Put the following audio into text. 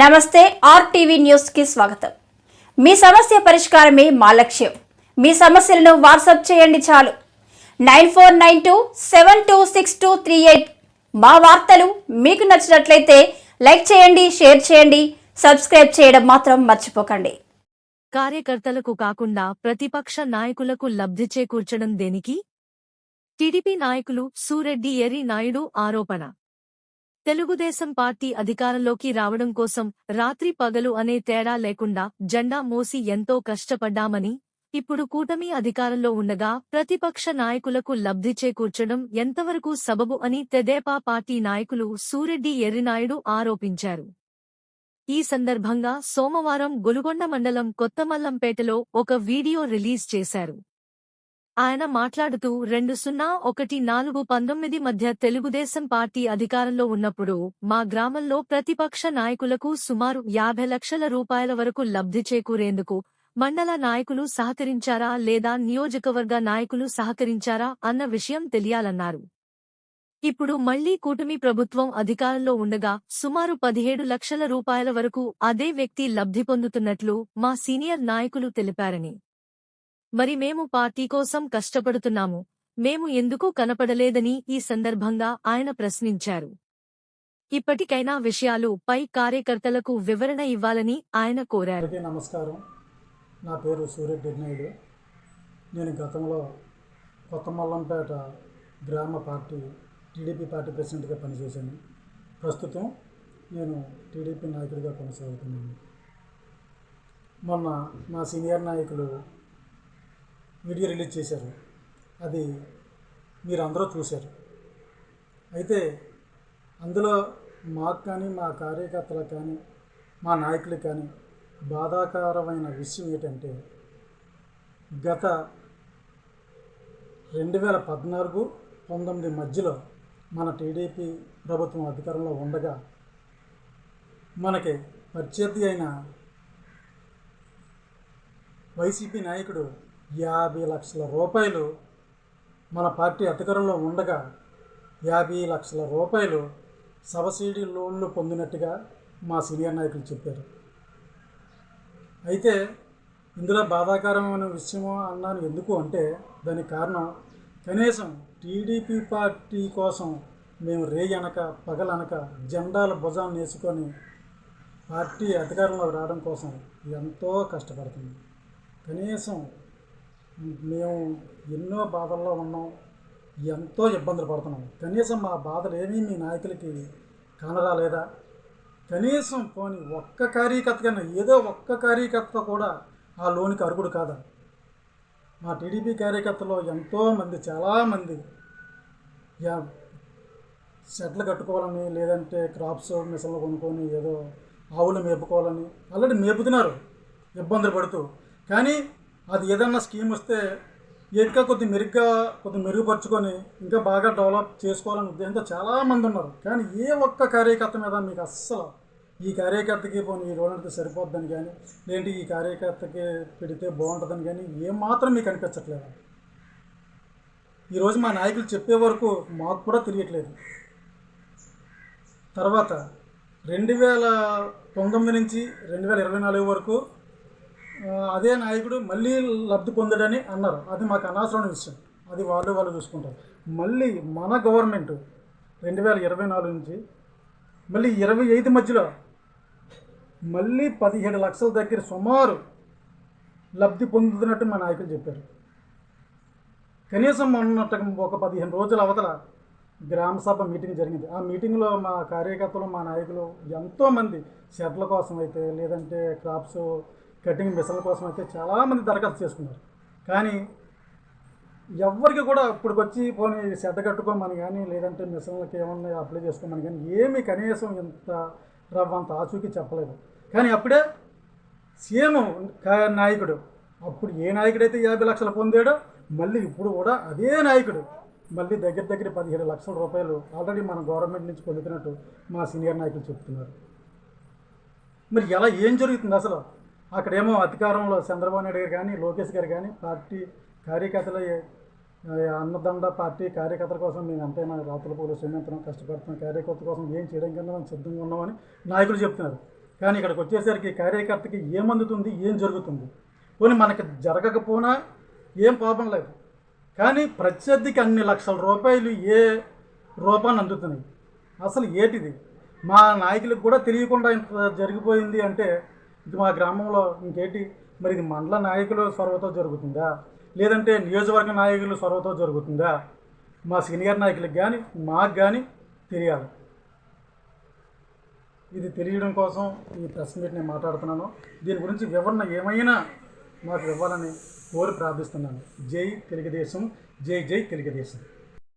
నమస్తే ఆర్టీవీ న్యూస్కి స్వాగతం. మీ సమస్య పరిష్కారమే మా లక్ష్యం. మీ సమస్యలను వాట్సాప్ చేయండి చాలు. Nine four nine two seven two six two three eight మా వార్తలు మీకు నచ్చినట్లయితే లైక్ చేయండి షేర్ చేయండి సబ్స్క్రైబ్ చేయడం మాత్రం మర్చిపోకండి. కార్యకర్తలకు కాకుండా ప్రతిపక్ష నాయకులకు లబ్ధి చేకూర్చడం దేనికి? టీడీపీ నాయకులు సూరెడ్డి ఎర్రి నాయుడు ఆరోపణ. తెలుగుదేశం పార్టీ అధికారంలోకి రావడం కోసం రాత్రి పగలు అనే తేడా లేకుండా జెండా మోసి ఎంతో కష్టపడ్డామని ఇప్పుడు కూటమి అధికారంలో ఉండగా ప్రతిపక్ష నాయకులకు లబ్ధి చేకూర్చడం ఎంతవరకు సబబు అని తెదేపా పార్టీ నాయకులు సూరెడ్డి ఎర్రినాయుడు ఆరోపించారు. ఈ సందర్భంగా సోమవారం గొలుగొండ మండలం కొత్తమల్లంపేటలో ఒక వీడియో రిలీజ్ చేశారు. ఆయన మాట్లాడుతూ రెండు సున్నా ఒకటి నాలుగు పంతొమ్మిది మధ్య తెలుగుదేశం పార్టీ అధికారంలో ఉన్నప్పుడు మా గ్రామంలో ప్రతిపక్ష నాయకులకు సుమారు యాభై లక్షల రూపాయల వరకు లబ్ధి చేకూరేందుకు మండల నాయకులు సహకరించారా లేదా నియోజకవర్గ నాయకులు సహకరించారా అన్న విషయం తెలియాలన్నారు. ఇప్పుడు మళ్ళీ కూటమి ప్రభుత్వం అధికారంలో ఉండగా సుమారు పదిహేడు లక్షల రూపాయల వరకు అదే వ్యక్తి లబ్ధి పొందుతున్నట్లు మా సీనియర్ నాయకులు తెలిపారని మరి మేము పార్టీ కోసం కష్టపడుతున్నాము. మేము ఎందుకు కనపడలేదని ఈ సందర్భంగా ఆయన ప్రశ్నించారు. ఇప్పటికైనా విషయాలు పై కార్యకర్తలకు వివరణ ఇవ్వాలని ఆయన కోరారు. నమస్కారం. నా పేరు సూర్యరెడ్డి నాయుడు నేను గతంలో కొత్త మల్లంపేట గ్రామ పార్టీ టీడీపీ పార్టీ ప్రెసిడెంట్గా పనిచేశాను. ప్రస్తుతం నేను టీడీపీ నాయకుడిగా కొనసాగుతున్నాను. మొన్న మా సీనియర్ నాయకులు వీడియో రిలీజ్ చేశారు. అది మీరు అందరూ చూశారు. అయితే అందులో మాకు కానీ మా కార్యకర్తలకు కానీ మా నాయకులకు కానీ బాధాకరమైన విషయం ఏంటంటే గత రెండు వేల పద్నాలుగు పంతొమ్మిది మధ్యలో మన టీడీపీ ప్రభుత్వం అధికారంలో ఉండగా మనకి ప్రత్యర్థి అయిన వైసీపీ నాయకుడు యాభై లక్షల రూపాయలు మన పార్టీ అధికారంలో ఉండగా యాభై లక్షల రూపాయలు సబ్సిడీ లోన్లు పొందినట్టుగా మా సీనియర్ నాయకులు చెప్పారు. అయితే ఇందులో బాధాకరమైన విషయము అన్నాను ఎందుకు అంటే దానికి కారణం కనీసం టీడీపీ పార్టీ కోసం మేము రేయనక పగలనక జెండాల భుజాన్ని వేసుకొని పార్టీ అధికారంలోకి రావడం కోసం ఎంతో కష్టపడుతుంది కనీసం మేము ఎన్నో బాధల్లో ఉన్నాం ఎంతో ఇబ్బందులు పడుతున్నాం. కనీసం మా బాధలు ఏమీ మీ నాయకులకి కానరాలేదా? కనీసం పోని ఒక్క కార్యకర్త కన్నా ఏదో ఒక్క కార్యకర్త కూడా ఆ లోనికి అర్హుడు కాదా? మా టీడీపీ కార్యకర్తలో ఎంతోమంది చాలామంది యా షెడ్లు కట్టుకోవాలని లేదంటే క్రాప్స్ మిషన్లు కొనుక్కొని ఏదో ఆవులు మేపుకోవాలని ఆల్రెడీ మేపుతున్నారు ఇబ్బందులు పడుతూ. కానీ అది ఏదన్నా స్కీమ్ వస్తే ఇంకా కొద్ది మెరుగ్గా కొద్ది మెరుగుపరుచుకొని ఇంకా బాగా డెవలప్ చేసుకోవాలని ఉద్దేశంతో చాలామంది ఉన్నారు. కానీ ఏ ఒక్క కార్యకర్త మీద మీకు అస్సలు ఈ కార్యకర్తకి పోనీ ఈ రోడ్డు సరిపోద్దని కానీ లేదంటే ఈ కార్యకర్తకి పెడితే బాగుంటుందని కానీ ఏమాత్రం మీకు అనిపించట్లేదు? ఈరోజు మా నాయకులు చెప్పే వరకు మాకు కూడా తెలియట్లేదు. తర్వాత రెండు వేల పంతొమ్మిది నుంచి రెండు వేల ఇరవై నాలుగు వరకు అదే నాయకుడు మళ్ళీ లబ్ధి పొందడని అన్నారు. అది మాకు అనవసరమైన విషయం. అది వాళ్ళు వాళ్ళు చూసుకుంటారు. మళ్ళీ మన గవర్నమెంట్ రెండు వేల ఇరవై నాలుగు నుంచి మళ్ళీ ఇరవై ఐదు మధ్యలో మళ్ళీ పదిహేడు లక్షల దగ్గర సుమారు లబ్ధి పొందుతున్నట్టు మా నాయకులు చెప్పారు. కనీసం మొన్నట్టు ఒక పదిహేను రోజుల అవతల గ్రామ సభ మీటింగ్ జరిగింది. ఆ మీటింగ్లో మా కార్యకర్తలు మా నాయకులు ఎంతోమంది షెడ్ల కోసం అయితే లేదంటే క్రాప్స్ కటింగ్ మిషన్ల కోసం అయితే చాలామంది దరఖాస్తు చేసుకున్నారు. కానీ ఎవరికి కూడా ఇప్పుడు వచ్చి పోనీ సెడ్డ కట్టుకోమని కానీ లేదంటే మిషన్లకి ఏమన్నా అప్లై చేసుకోమని కానీ ఏమీ కనీసం ఇంత రవ్వంత ఆచూకీ చెప్పలేదు. కానీ అప్పుడే సీఎం నాయకుడు అప్పుడు ఏ నాయకుడైతే యాభై లక్షలు పొందాడో మళ్ళీ ఇప్పుడు కూడా అదే నాయకుడు మళ్ళీ దగ్గర దగ్గర పదిహేడు లక్షల రూపాయలు ఆల్రెడీ మన గవర్నమెంట్ నుంచి పొందుతున్నట్టు మా సీనియర్ నాయకులు చెప్తున్నారు. మరి ఎలా ఏం జరుగుతుంది అసలు? అక్కడేమో అధికారంలో చంద్రబాబు నాయుడు గారు కానీ లోకేష్ గారు కానీ పార్టీ కార్యకర్తల అన్నదండ పార్టీ కార్యకర్తల కోసం మేము ఎంతైనా రాత్రుల పూలు శ్రీమంతరం కష్టపడుతున్నాం. కార్యకర్త కోసం ఏం చేయడం కన్నా మేము సిద్ధంగా ఉన్నామని నాయకులు చెప్తున్నారు. కానీ ఇక్కడికి వచ్చేసరికి కార్యకర్తకి ఏం అందుతుంది ఏం జరుగుతుంది? పోనీ మనకి జరగకపోయినా ఏం పాపం లేదు. కానీ ప్రత్యర్థికి అన్ని లక్షల రూపాయలు ఏ రూపాన్ని అందుతున్నాయి? అసలు ఏటిది? మా నాయకులకు కూడా తెలియకుండా ఇంత జరిగిపోయింది అంటే ఇది మా గ్రామంలో ఇంకేంటి? మరి ఇది మండల నాయకులు సొరవతో జరుగుతుందా? లేదంటే నియోజకవర్గ నాయకులు సొరవతో జరుగుతుందా? మా సీనియర్ నాయకులకు కానీ మాకు కానీ తెలియాలి. ఇది తెలియడం కోసం ఈ ప్రెస్ మీట్ నేను మాట్లాడుతున్నాను. దీని గురించి వివరణ ఏమైనా మాకు ఇవ్వాలని కోరి ప్రార్థిస్తున్నాను. జై తెలుగుదేశం జై జై తెలుగుదేశం.